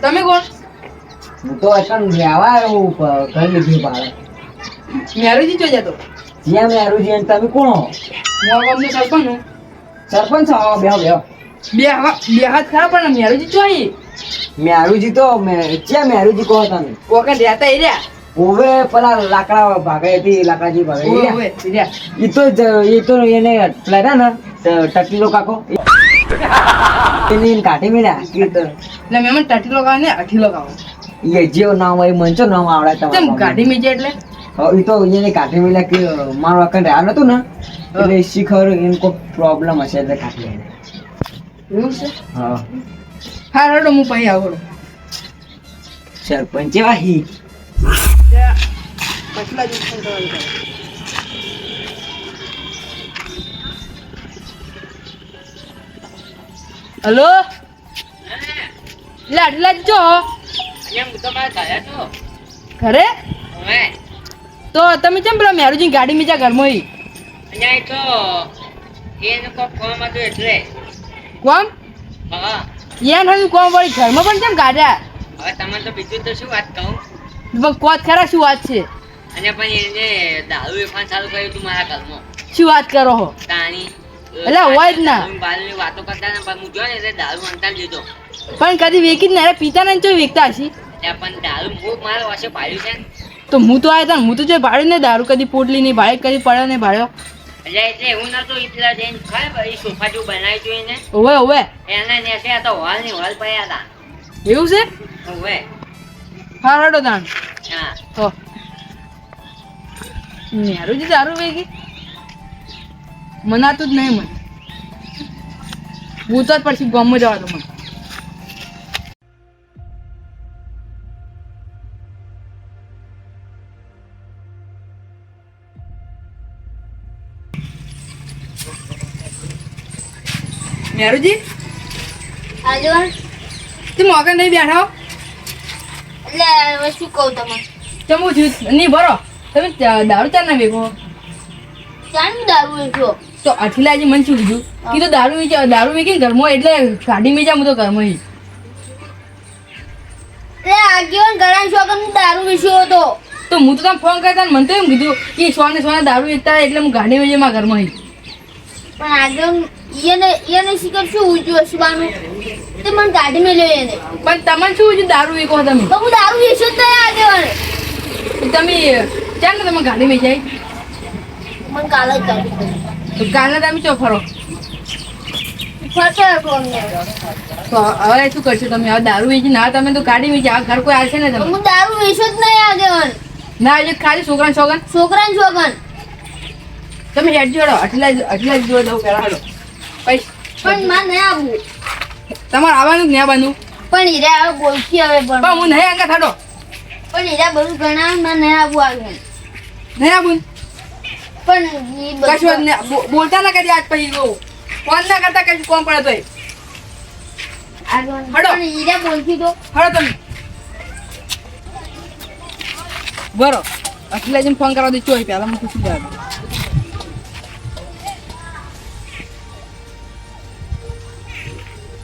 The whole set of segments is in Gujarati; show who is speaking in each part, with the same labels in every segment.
Speaker 1: તમે કોણ?
Speaker 2: હું તો અસન રહેવા આવ્યો ઉપર ઘર લીધી બાર
Speaker 1: મેરુજી જોઈ જતો
Speaker 2: જ્યાં મેરુજી અને તમે કોણ હો?
Speaker 1: હું ગામનો સરપંચ હું.
Speaker 2: સરપંચ હા
Speaker 1: બે બે બે હાથ ખરા પણ મેરુજી જોઈ
Speaker 2: મેરુજી તો જ્યાં મેરુજી કહો તમે?
Speaker 1: કોકે રહેતા એ રહ્યા.
Speaker 2: ઓવે પેલા લાકડા ભાગે હતી લાકડાજી ભાગે એ
Speaker 1: તો એ
Speaker 2: તો જ- એને પેલા ને ટકી ટકીલો કાકો. એને એને કાઢી મેળ્યા કીર્તન
Speaker 1: એટલે મેં મને ટટીલો કાઢે ને અઠીલો કાઢો
Speaker 2: એ જેવો નામ હોય આવડે તમારે
Speaker 1: મેજે એટલે?
Speaker 2: એ તો એને કાઢી મેળ્યા કે મારો અકન રહ્યા નતું ને એટલે શિખર એને કોઈ પ્રોબ્લેમ હશે એટલે કાઢી.
Speaker 1: એવું છે?
Speaker 2: હા.
Speaker 1: હા રડો હું પછી આવું
Speaker 2: સરપંચ એવા હી.
Speaker 1: પછલા જ હલો? એટલે આટલા જ ઘરે? તો તમે કેમ પેલા મેરુજી ગાડી મીજા ઘરમાં ઈ? કોમ યાર હવે કોમ? વળી ઘરમાં પણ કેમ ગાડ્યા?
Speaker 3: હવે તમારે તો બીજું તો શું વાત કહું?
Speaker 1: બસ કોત ખરા શું વાત છે?
Speaker 3: અને પણ એને દારૂ પણ ચાલુ કર્યું તું મારા ઘરમાં.
Speaker 1: શું વાત કરો હો?
Speaker 3: તાણી.
Speaker 1: અલા, હોય જ ના.
Speaker 3: વાતો કરતા ને હું જોયો એટલે દારૂ અંતાર લીધો.
Speaker 1: પણ કદી વેકી જ ના પીતા ને ચો વેકતા હશી.
Speaker 3: પણ દારૂ હું મારા વાસે પાડ્યું છે
Speaker 1: તો હું તો આવ્યા હતા હું તો જો ભાડ્યું ને દારૂ કદી પોટલી નહીં ભાડે કદી પડ્યો નહીં ભાડ્યો.
Speaker 3: એટલે એટલે એવું નતું એટલા જઈને ખબર એ સોફા જેવું બનાવી હતું ને
Speaker 1: ઓવે ઓવે.
Speaker 3: એના નેસે તો હોલની હોલ પડ્યા હતા.
Speaker 1: એવું છે?
Speaker 3: ઓવે.
Speaker 1: હા રડો દાન
Speaker 3: હા.
Speaker 1: તો. મેરુજી દારૂ વેગી મનાતું જ નહીં મને હું તો જ પછી ગામમાં જવા દો મને મેરુજી
Speaker 4: હાલો
Speaker 1: તું મોગન નહીં બેઠો?
Speaker 4: એટલે શું કહું તમને?
Speaker 1: ચમું છું નહીં ભરો. તમે દારૂ ચાર ના ભેગો?
Speaker 4: ચાર દારૂ વેચો
Speaker 1: તો અઠીલાજી મને શું કીધું? કીધું દારૂ વેચે દારૂ વેચીને ઘરમાં એટલે ગાડી મેચા હું તો ઘરમાં ઈ.
Speaker 4: એટલે આગેવાન ઘણા શોખ દારૂ વેચ્યો હતો.
Speaker 1: તો હું તો તમે ફોન કરતા મને તો એમ કીધું કે સોને સોને દારૂ વેચતા એટલે હું ગાડી મેં મારા ઘરમાં
Speaker 4: પણ આગેવાન એને એને શીખર શું ઊંચું હસવાનું? તે મને ગાડી મેં લઈ એને
Speaker 1: પણ તમને શું છે દારૂ વેચો તમે?
Speaker 4: તો હું દારૂ વેચ્યો જ નહીં આગેવાને
Speaker 1: તમે ચાલ ને તમે ગાડી મેં
Speaker 4: મને કાલે જ ગાડી મળી.
Speaker 1: તમે ચો ફરો. હવે શું કરશો તમે? હવે દારૂ વેચી ના તમે તો કાઢી વેચી આ ઘર કોઈ આવશે ને તમે
Speaker 4: હું દારૂ વેચો જ નહીં આગેવાન
Speaker 1: ના એટલે ખાલી છોકરા છોકરા
Speaker 4: છોકરા છોકરા
Speaker 1: તમે હેડ જોડો આટલા જ- આટલા જ જોડો દઉં પેલા હાલો.
Speaker 4: પણ માં નહીં આવવું.
Speaker 1: તમારે આવવાનું જ નહીં આવવાનું?
Speaker 4: પણ હીરા હવે બોલથી હવે પણ.
Speaker 1: હું નહીં આગળ થાડો.
Speaker 4: પણ હીરા બધું ગણાવમાં નહીં આવવું આગળ.
Speaker 1: નહીં આવું
Speaker 4: પણ
Speaker 1: કશું જ બોલતા ના કરી આજ પછી કહું ફોન ના કરતા કશું કોમ પડે તોય. હડો.
Speaker 4: હીરા બોલથી તો.
Speaker 1: હળો તમે. બરો અખિલા જઈને ફોન કરવા દે ચોય પેલા હું પૂછી જાય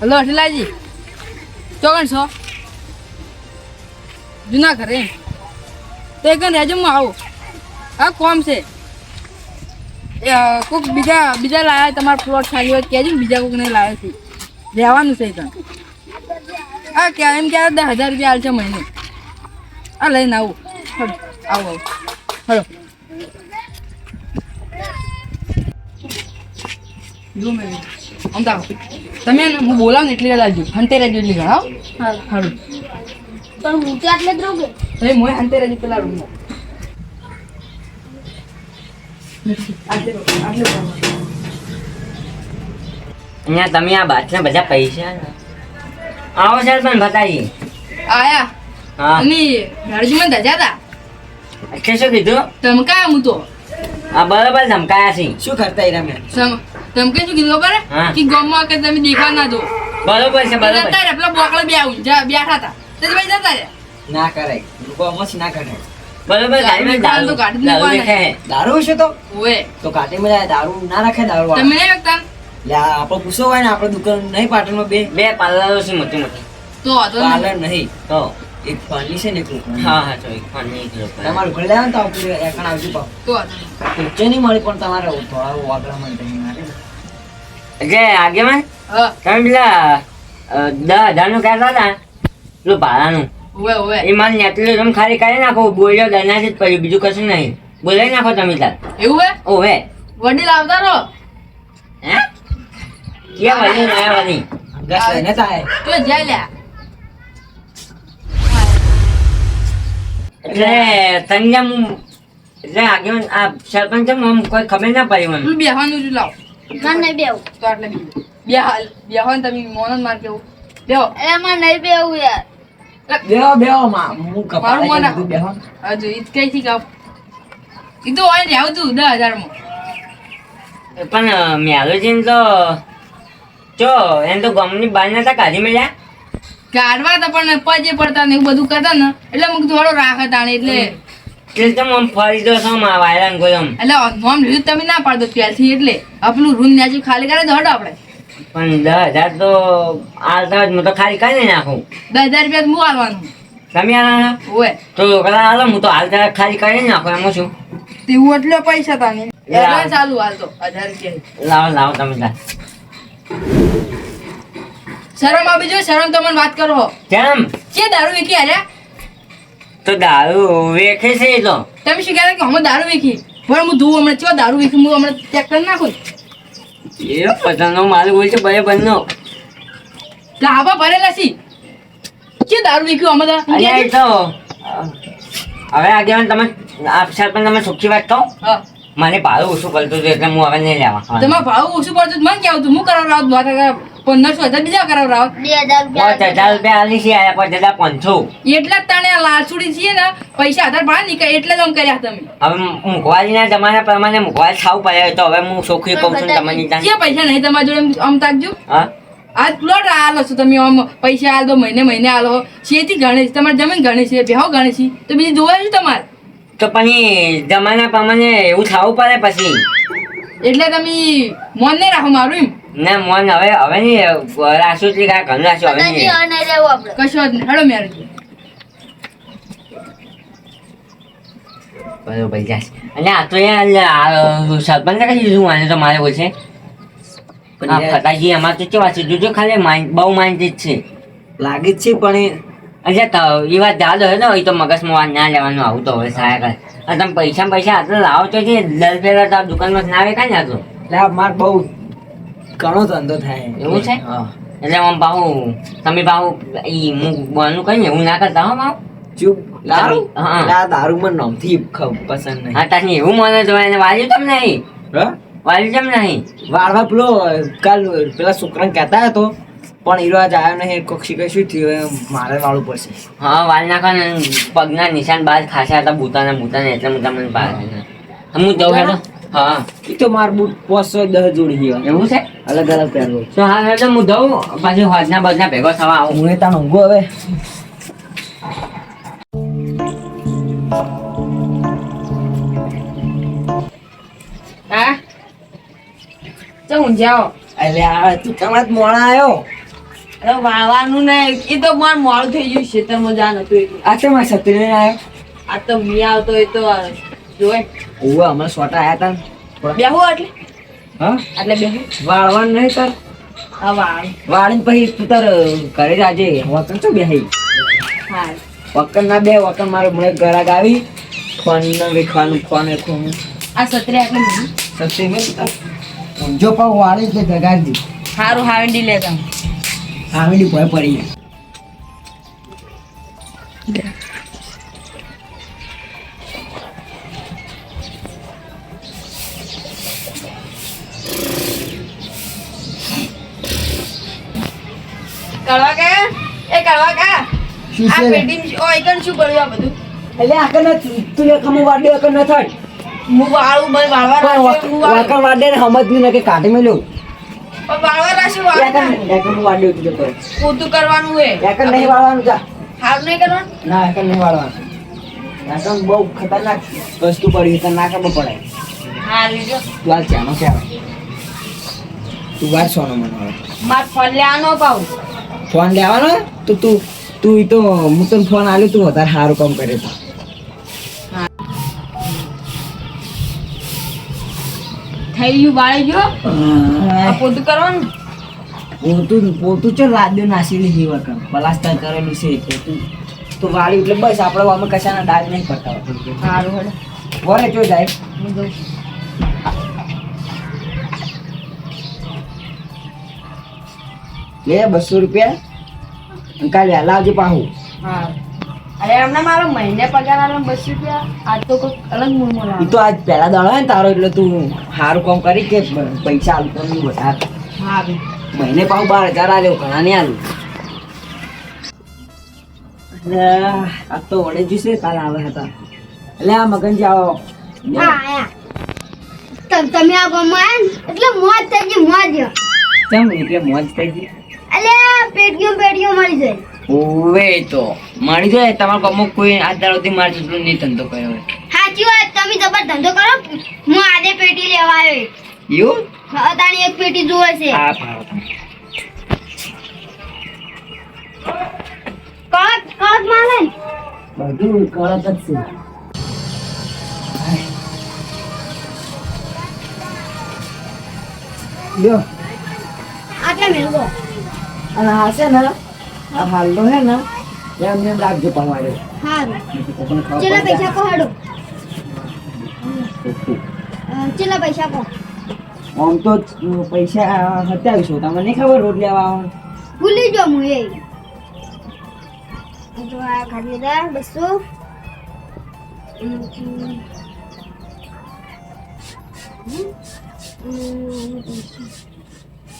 Speaker 1: હલો અઠલાજી ચોગણ છો જૂના ઘરે. તો એક રહેજો હું આવું. આ કોમ છે. કોક બીજા બીજા લાયા તમારા પ્લોટ ખાલી હોય કહેજો બીજા કોક નહીં લાવ્યા છે. રહેવાનું છે ત્યાં હા ક્યાં એમ કે દસ હજાર રૂપિયા હાલશે મહિને. આ લઈને આવું. હલો આવું આવું. હલો. જો મેં તો તમે હું બોલાવ ને એટલી લાવજો. હંતે રહેજો એટલી ઘણા હો.
Speaker 4: હા. પણ હું તો આટલે જ રહું કે?
Speaker 1: તમે મોય હંતે રહેજો પેલા રૂમમાં આટલે આટલે
Speaker 3: અહીંયા તમે આ બાટલા બધા પૈસા આવો સર પણ બતાવી.
Speaker 1: આયા?
Speaker 3: હા.
Speaker 1: અને ગાડીમાં ધજા હતા
Speaker 3: એટલે શું કીધું?
Speaker 1: ધમકાયા હું તો.
Speaker 3: આ બરાબર ધમકાયા છે.
Speaker 2: શું કરતા એરા મેં
Speaker 1: ધમકે શું કીધું ખબર. કે ગામમાં કે તમે દેખા ના દો.
Speaker 3: બરોબર છે બરોબર.
Speaker 1: તારે પેલા બોકડા બે આવું જા બેઠા હતા તે ભાઈ જતા રે
Speaker 2: ના કરાય. ગોમસ ના કરાય.
Speaker 3: બરોબર ગાડીમાં
Speaker 1: દારૂ તો
Speaker 3: દારૂ.
Speaker 1: ગાડી જ
Speaker 3: દારૂ
Speaker 1: મૂકવાના.
Speaker 3: દેખાય
Speaker 2: દારૂ છે તો?
Speaker 1: ઓએ
Speaker 2: તો કાઢી મળ્યા દારૂ ના રાખે દારૂ
Speaker 1: તમે નહીં વેચતા
Speaker 2: લે આ આપણે હોય ને આપણે દુકાન નહીં પાટણમાં બે.
Speaker 3: બે પાર્લરો છે મોટી મોટી.
Speaker 1: તો
Speaker 2: પાર્લર નહીં.
Speaker 3: તો?
Speaker 2: એક ફોનની છે ને એક
Speaker 3: હા હા તો એક ફોન એક રૂપિયા.
Speaker 2: તમારું ઘરે લાવો ને તો આપણે એકણ આવજો પાછું.
Speaker 1: તો વાંધો નહીં.
Speaker 2: મળી પણ તમારે થોડા મળે મારે
Speaker 3: એટલે આગેવાન?
Speaker 1: હા.
Speaker 3: તમે પેલા દસ હજારનું કહેતા હતા? પેલું ભાડાનું.
Speaker 1: ઓએ ઓવે
Speaker 3: એ મારે નેટલું તમે ખાલી કરી નાખો બોલ્યો દનાજ જ પડ્યું બીજું કશું નહીં. બોલાઈ નાખો તમે તાર.
Speaker 1: એવું હે?
Speaker 3: ઓવે
Speaker 1: વડીલ આવતા રહો.
Speaker 3: હે? કે વળી ના આયા વળી
Speaker 2: ગસ લઈને થાય
Speaker 1: તો જાય લ્યા
Speaker 3: એટલે તને હું એટલે આગળ આ સરપંચ હું આમ કોઈ ખબર ના પડી મને.
Speaker 1: તું બેહવાનું જ લાવ.
Speaker 4: ના નહીં બેવું
Speaker 1: તો એટલે બેહો તમે મોનન માર કેવું. બેહો.
Speaker 4: એ મને નહીં બેવું યાર.
Speaker 2: બેહો બેહો માં. હું કપાળે
Speaker 1: મારું મન આ-
Speaker 2: કીધું બેહો
Speaker 1: હજુ ઈ કઈ થી કાપ ઈ તો ને આવતું દસ હજારમાં
Speaker 3: પણ મેલોજીને તો જો એમ તો ગમની બહાર નતા કાઢી મળ્યા?
Speaker 1: કાઢવા હતા પણ પજે પડતા ને એવું બધું કરતા ને એટલે મુક થોડો રાખ હતા ને એટલે.
Speaker 3: એટલે તમે આમ ફરી દો છો માં વાયરાન ગોયમ
Speaker 1: એટલે નોમ લીધું તમે ના પાડો ત્યારથી એટલે. આપણું રૂમ ન્યાજી ખાલી કરે તો હડો આપણે
Speaker 3: પણ દસ હજાર તો આલતા જ હું તો ખાલી કરી નાખું.
Speaker 1: દસ હજાર રૂપિયા હું આલવાનું
Speaker 3: તમે
Speaker 1: ઓય
Speaker 3: તો કદાચ હાલો હું તો હાલતા ખાલી કરી નાખું એમાં શું
Speaker 1: તેવું એટલે પૈસા તા ને
Speaker 3: લા.
Speaker 1: એટલે ચાલુ હાલતો હજાર રૂપિયા.
Speaker 3: લાવો લાવો તમે તાર
Speaker 1: શરમ આવી જો શરમ તો મને વાત કરો.
Speaker 3: કેમ?
Speaker 1: કે દારૂ વેકી આર્યા
Speaker 3: તો દારૂ વેખે છે એ તો.
Speaker 1: તમે શું કહેતા કે હમણાં દારૂ વેખી? પણ હું ધું હમણાં ચો દારૂ વેખી હું હમણાં ચેક કરી નાખું?
Speaker 3: એ પતંગનો માલ બોલ છે ભાઈ બંધનો.
Speaker 1: ગાભા ભરેલા સી કે દારૂ વેચ્યું અમે
Speaker 3: અહીંયા તો હવે આગેવાન તમે આ સરપંચ તમે સુખી વાત કહો.
Speaker 1: મારે
Speaker 3: મને ભાડું ઓછું પડતું હતું એટલે હું હવે નહીં લેવા.
Speaker 1: તમારે ભાવ ઓછું પડતું મને કેવું તું હું કરાવરાવ પંદરસો હજાર બીજા કરાવરાવ
Speaker 4: બે હજાર
Speaker 3: પાંચ હજાર રૂપિયા આલી છે આયા પાંચ હજાર પાંચસો.
Speaker 1: એટલે આ લાલસુડી છીએ ને પૈસા આધાર ભાડા નીકળે એટલે જ આમ કર્યા તમે.
Speaker 3: હવે મુખવાજીના જમાના પ્રમાણે મુખવાજ ખાવું પડે તો હવે હું સોખી કહું છું તમારી ત્યાં
Speaker 1: પૈસા નહીં તમારા જોડે એમ- આમ તાકજો.
Speaker 3: હા?
Speaker 1: આજ પ્લોટ આલો છો તમે આમ પૈસા આલો મહિને મહિને આલો. શેથી ગણે છે તમારી જમીન ગણે છે બેહો ગણે છે તો બીજું જોવા શું તમારે.
Speaker 3: તો પછી જમાના પ્રમાણે એવું થવું પડે પછી.
Speaker 1: એટલે તમે મોન નહીં રાખો મારું એમ?
Speaker 3: ના મોન હવે હવે નહીં રાશું છે કાંઈ ઘર રાશું હવે નહીં.
Speaker 1: કશો જ નહીં. હેડો મેર
Speaker 3: બરોબર જાય અને આ તો યાર આ સરપંચ કઈ શું માને તો મારે બોલશે ફટાજી અમારે તો કેવા છે? જોજો ખાલી બહુ માઇન્ડ જ છે.
Speaker 2: લાગે જ છે પણ એ
Speaker 3: અચ્છા તો એ વાત ચાલો હે ને એ તો મગજમાં વાત ના લેવાનું આવું તો હવે સાયા કરે. તમે પૈસા પૈસા હાથે લાવો તો છે દસ પેલા તો દુકાનમાં ના આવે કાંઈ ને તો.
Speaker 2: એટલે માર બહુ ઘણો ધંધો થાય.
Speaker 3: એવું છે? એટલે આમ બાહુ તમે બાહુ ઈ હું બોલનું કઈ ને એવું ના કરતા હો બાહુ
Speaker 2: ચૂપ. દારૂ
Speaker 3: હા.
Speaker 2: દારૂ મને નથી ખ- પસંદ નહીં.
Speaker 3: હા તાની એવું મને તો એને વાલ્યું તમને નહીં?
Speaker 2: હા?
Speaker 3: વાલ્યું તમ નહીં?
Speaker 2: વાળવા પેલો કાલ પેલા છોકરાને કહેતા હતો પણ હીરો આજ આવ્યો નહીં કોક શીખે શું થયું? મારે વાળું પડશે.
Speaker 3: હા વાલ નાખવા ને પગના નિશાન બાદ ખાસા હતા બૂતાના બૂતાને એટલે હું તમને બહાર હું જઉં હેડો. હા.
Speaker 2: એ તો માર બૂટ પાંચસો દસ જોડી ગયો
Speaker 3: એવું છે?
Speaker 2: અલગ અલગ પહેરવું.
Speaker 3: તો હા હેડો હું જઉં. પાછી હોજના બજના ભેગો થવા આવું.
Speaker 2: હું તાણ ઊંઘો હવે.
Speaker 1: હા? તો હું? જાઓ
Speaker 2: એટલે તું તમારા મોડા આવ્યો?
Speaker 1: અરે વાળવાનું ને એ તો માર મોડું થઈ ગયું ખેતરમાં જાન હતું. એટલે
Speaker 2: આ છે મારે છત્રી લઈને આવ્યો.
Speaker 1: આ તો મી આવતો એ તો જોવે.
Speaker 2: ઓવે અમે સોટા આવ્યા હતા
Speaker 1: બેહો એટલે.
Speaker 2: હા?
Speaker 1: એટલે બેહો.
Speaker 2: વાળવાનું નહીં તાર?
Speaker 1: હા વાળ.
Speaker 2: વાળીને પછી તું તાર ઘરે જ આજે વકન છો બેહી?
Speaker 1: હા.
Speaker 2: વકન ના બે વકન મારે મને ઘરાક આવી. ફોન ન વેખવાનું ફોન વેખવાનું.
Speaker 1: આ સત્રે નહીં
Speaker 2: સસ્તી મેં ઊંઝો પણ વાળી કે દગાડી
Speaker 1: સારું હાવંડી લેતા.
Speaker 2: આવેલી ભય પડી
Speaker 1: કરવા કા એ કળવા કા આ પેટી ઓ એકન શું કર્યું આ બધું?
Speaker 2: એટલે આ કને તું એક મુ વાડે એક ન થાય.
Speaker 1: હું વાળું ભાઈ વાળવા વાળવા
Speaker 2: વાળવા વાડે ને સમજ ને કે કાઢી મેલ્યો.
Speaker 1: વાળવા રાખ્યું, વાળવા
Speaker 2: એકન એકન વાડે તું
Speaker 1: કરવાનું હે.
Speaker 2: એકન નહીં વાળવાનું જા.
Speaker 1: હારું નહીં કરવાનું?
Speaker 2: ના એકન નહીં વાળવાનું. નાટક બહુ ખતરનાક વસ્તુ પડી તને ના ખબર પડે.
Speaker 1: હા
Speaker 2: તું આ ચાનો તું વાર સોનો મને
Speaker 1: માર ફોન લેવાનો પાઉં
Speaker 2: ફોન લેવાનો? તો તું તું તો હું તને ફોન આલ્યો તું વધારે સારું કામ કરે તો
Speaker 1: થઈ ગયું. બાળી ગયો પોતું કરવાનું?
Speaker 2: પોતું પોતું ચો લાદ્યો નાસી લીધી વખત પલાસ્તર કરેલું છે પોતું. તો વાળી એટલે બસ આપણે અમે કશાના ડાઘ નહીં પડતા.
Speaker 1: સારું હેડો.
Speaker 2: વરે ચો જાય. લે બસો રૂપિયા. કાલે લાવજો પાહું
Speaker 1: હા. અરે એમને મારો મહિને પગાર આલો બસ રૂપિયા. આજ તો કોઈ અલગ મૂળમાં
Speaker 2: ઈ તો આજ પહેલા દાડો ને તારો એટલે તું સારું કામ કરી કે પૈસા આલતો નહીં વધારે.
Speaker 1: હા ભાઈ.
Speaker 2: મહિને પાછું બાર હજાર આલ્યો ઘણા નહીં આ તો વડે જશે કાલ આવે હતા. એટલે આ મગનજી આવો.
Speaker 4: હા આયા. તમ તમે આ ગામમાં આયા ને એટલે મોજ થઈ ગઈ મોજ.
Speaker 2: કેમ? એટલે મોજ થઈ ગઈ.
Speaker 4: એટલે પેટીઓ પેટીઓ મળી જાય.
Speaker 3: ઓવે તો. મળી જાય તમારો અમુક કોઈ આ દાડો સુધી મારે જેટલો નહીં ધંધો કર્યો હોય.
Speaker 4: સાચી વાત તમે જબર ધંધો કરો. હું આજે પેટી લેવા આવ્યો યુ અતાણી એક પેટી જોવે છે.
Speaker 3: હા ભાવ કોટ
Speaker 4: કળક માલે
Speaker 2: બધું કળત જ છે. લ્યો
Speaker 4: આટલા મેળવો.
Speaker 2: અને હાસે છે ને આ હાલનો હે ને એમ એમ રાખજો તમારે.
Speaker 4: સારું ચેલા પૈસા કો હાડો. ચેલા પૈસા કો
Speaker 2: આમ તો પૈસા સત્યાવીસો તમને નહીં ખબર રોડ લેવા આવવાનું
Speaker 4: ભૂલી જો હું એ. તો આ ખાલી દા બસો. હમ,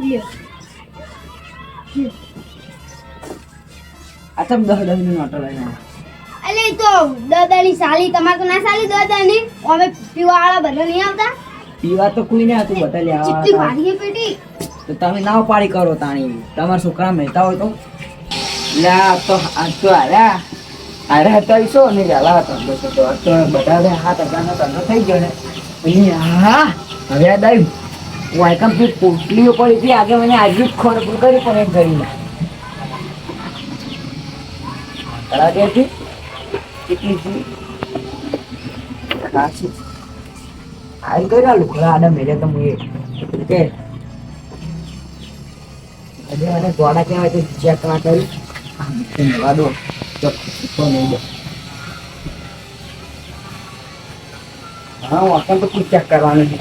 Speaker 4: લ્યો.
Speaker 2: આ તો દહ દહની નોટો લઈને
Speaker 4: અલે તો દાદાની સાલી તમારે તો ના સાલી દાદાની અમે પીવાવાળા બધા નહીં આવતા?
Speaker 2: પીવા તો કોઈ નહીં હતું બધા લેવા
Speaker 4: ચીટલી પાડી પેટી.
Speaker 2: તો તમે ના પાડી કરો તાણી. તમારા છોકરા મહેતા હોય તો. લ્યા તો આ તો આલ્યા અરે હતા ઈસો અને ગાલા હતા બસ તો આ તો બધા હવે હાથ હજારનો ધંધો થઈ ગયો ને. અહીંયા હા હવે આ દાઈ હું ટુ પોટલીઓ પડી હતી. આજે મને આજે જ ખોર કરી પણ એક ગરીમાં કડાકે હતી કેટલી હાલ લુકડા આડા મેલે તો હું કે અરે મને કહેવાય તો ચેક ના કરી નહીં હા વાંકણ તો ચેક કરવાનું છે.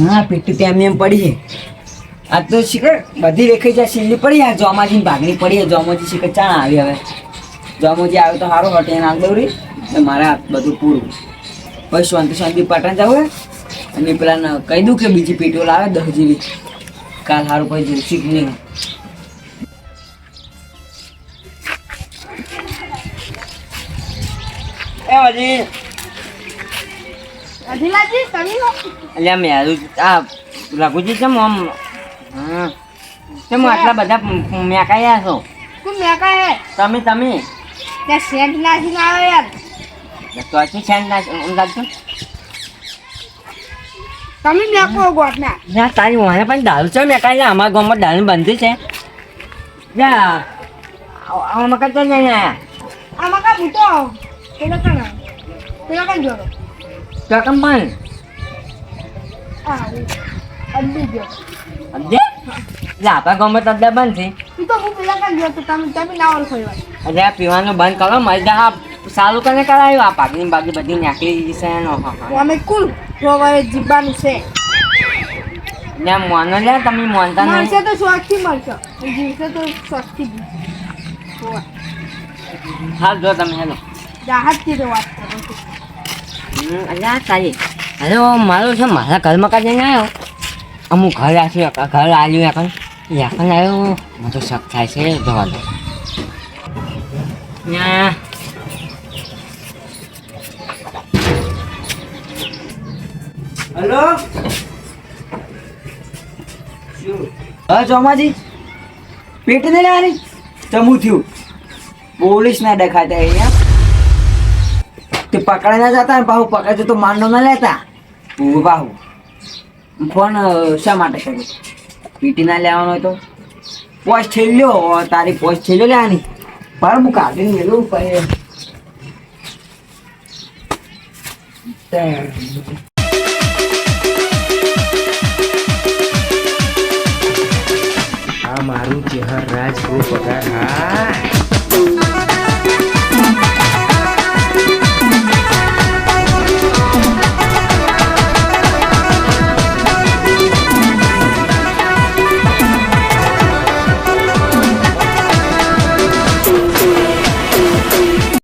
Speaker 2: હા પીઠું ત્યાં એમ પડી છે. આ તો શીખર બધી રેખાઈ જાય સીલી પડી આ જોમાજી ભાગની પડી જોમાજી શીખર ચાણ આવી હવે. જોમાજી આવ્યો તો સારો હટે નાખ દઉં મારે આ બધું પૂરું. પછી શાંતિ શાંતિ પાટણ જવું અને પેલા કહી દઉં કે બીજી પેટીઓ લાવે દસ જેવી. કાલ સારું પછી જોઈશું શીખ નહીં
Speaker 3: એ મેં આ રઘુજી છે આમ હા કેમ આટલા બધા મેકાયા છો
Speaker 1: તું મેકા હે
Speaker 3: તમે તમે
Speaker 1: ત્યાં સેન્ટ નાખીને આવે યાર
Speaker 3: તો આથી છે ને અંદાજ તો
Speaker 1: તમે મેકો ગોઠના
Speaker 3: ના તારી વાને પણ દારૂ છે મેકાય છે અમારા ગામમાં દારૂ બંધી છે જા આમાં કરતો જ નહીં આયા
Speaker 1: આમાં કા ભૂતો પેલો કણ પેલો કણ જોડો
Speaker 3: તો કેમ પણ
Speaker 1: હા અડધી ગયો
Speaker 3: અબજે એટલે આપણા ગામમાં તો બંધ છે.
Speaker 1: તો હું પેલા કણ ગયો તો તમે તમે ના ઓળખો એવા.
Speaker 3: આ પીવાનું બંધ કરો મજા હા સારું કરીને કરાયું આ પાકની બાકી બધી નાખી દીધી છે એનો.
Speaker 1: અમે કુલ રોવાએ જીવવાનું છે.
Speaker 3: ને મોનો લે તમે મોનતા
Speaker 1: મળશે
Speaker 3: નહીં
Speaker 1: તો શોખથી મળશે. જીવશે તો શોખથી
Speaker 3: હા જો તમે હેલો.
Speaker 1: રાહતથી તો વાત કરો.
Speaker 3: અલ્યા તારી. હેલો મારું છે મારા ઘરમાં કાઢીને આવ્યો? અમુક ઘર આપ્યું ઘર આવ્યું એકન એકન આવ્યો બધું શક થાય છે જવા દો ના
Speaker 2: હલો હા, ચોમાજી? પેટ ને લેવાની ચમુ થયું. પોલીસ ના દેખાતા અહીંયા પકડાઈ ના જતા ને પાહુ પકડે તો માંડો ના લેતા. હું. ફોન શા માટે કર્યો પીટી ના લેવાનો હોય તો? પોસ્ટ લ્યો તારી પોસ્ટ છેલ્લ્યો લેવાની પર હું કાઢીને મેલું પછી
Speaker 5: મારું ચહેર રાજ પગાર હા.